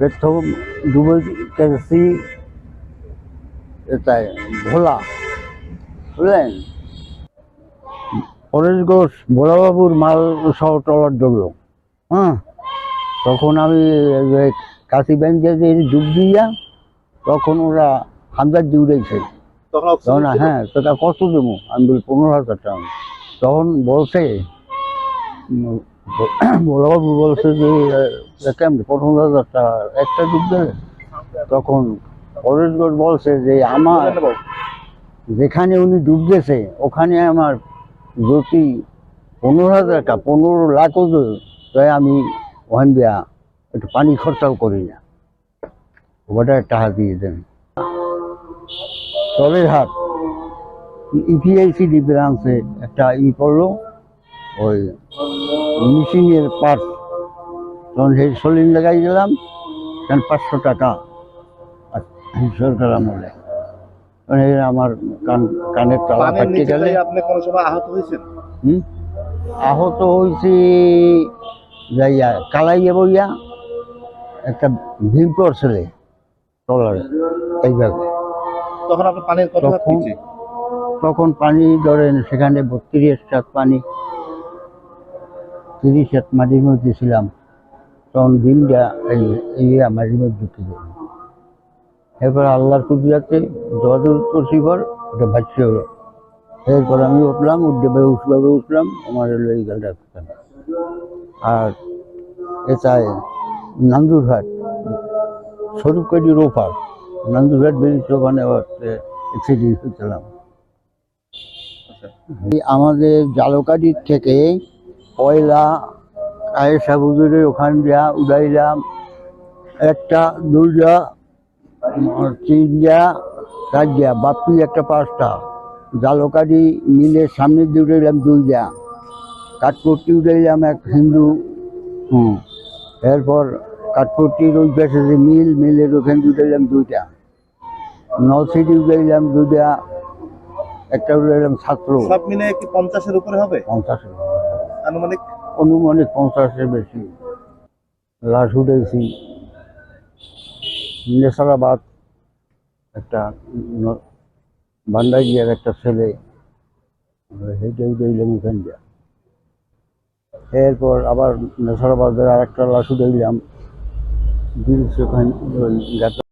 প্রথম ডুবে গেছি এটাই ভোলা বুঝলেন? পরেশ ঘোষ ভোলাবাবুর মাল সহ টলার ধরলো হ্যাঁ? তখন আমি কাশি ব্যাংকে যে ডুব দিয়া তখন ওরা হামদার দিউড়াইছে তখন? হ্যাঁ তোটা কত দেবো? আমি বলি পনেরো হাজার টাকা। তখন বলছে উম, বড়বাবু বলছে যে কেমন? পনেরো হাজার একটা ডুব দেবে তখন পরেশগড় বলছে যে আমার যেখানে উনি ডুব গেছে ওখানে আমার যদি পনেরো হাজার টাকা পনেরো লাখও তাই আমি ওখান দিয়া একটু পানি খরচাও করি না। ওটা টাকা দিয়ে দেন। সরেরহাট ইপিআইসি ব্রাঞ্চে একটা ই করল ওই মিশিংয়ের পার্ট তখন সেই সলিন লাগাই দিলাম তখন পাঁচশো টাকা? আর সরকার আমলে। আমার কান কানের তালা পানির গেলে। আপনি কোনো সময় আহত হয়েছেন? হুম? আহত হয়েছি যাইয়া কালাইয়া বইয়া একটা ভীম ছেলে ট্রলারে এইভাবে। তখন আপনি পানির তখন- পানি ধরেন সেখানে বত্রিশ হাত পানি। তিরিশ হাত মাটির মধ্যে ছিলাম। তখন দিনটা এই এই মাটির মধ্যে ঢুকে গেল। এরপর আল্লাহর কুদিরাতে যদুর করছি পর ওটা ভাসছে হলো। এরপর আমি উঠলাম উঠে উঠলাম উঠলাম আমার হলো এই গালটা আর এটায় নান্দুরহাট স্বরূপকারী রোপার নান্দুরহাট বেরিয়েছে ওখানে অ্যাক্সিডেন্ট হয়েছিলাম আচ্ছা। আমাদের জালকাঠির থেকে কয়লা আয়েশা বুজুরের ওখান দিয়া উড়াইলাম। একটা দুইটা তিনটা চারটা বাপি একটা পাঁচটা। জালকাঠি মিলের সামনে দিয়ে উড়াইলাম দুইটা। কাঠপট্টি উড়াইলাম এক হিন্দু। হুম। এরপর কাঠপট্টির ওই পাশে যে মিল মিলের ওখানে উড়াইলাম দুইটা। নলসিটি উড়াইলাম দুইটা। একটা উড়াইলাম ছাত্র। সব মিলে কি পঞ্চাশের উপরে হবে? পঞ্চাশ আনুমানিক? অনুমানিক পঞ্চাশের বেশি। লাশ উঠেছি। নেসারাবাদ একটা বান্ডারিয়ার একটা ছেলে হেঁটে উঠে এলাম ওখান এরপর আবার নেসারাবাদের আর একটা লাশ এলাম। ওই গাছে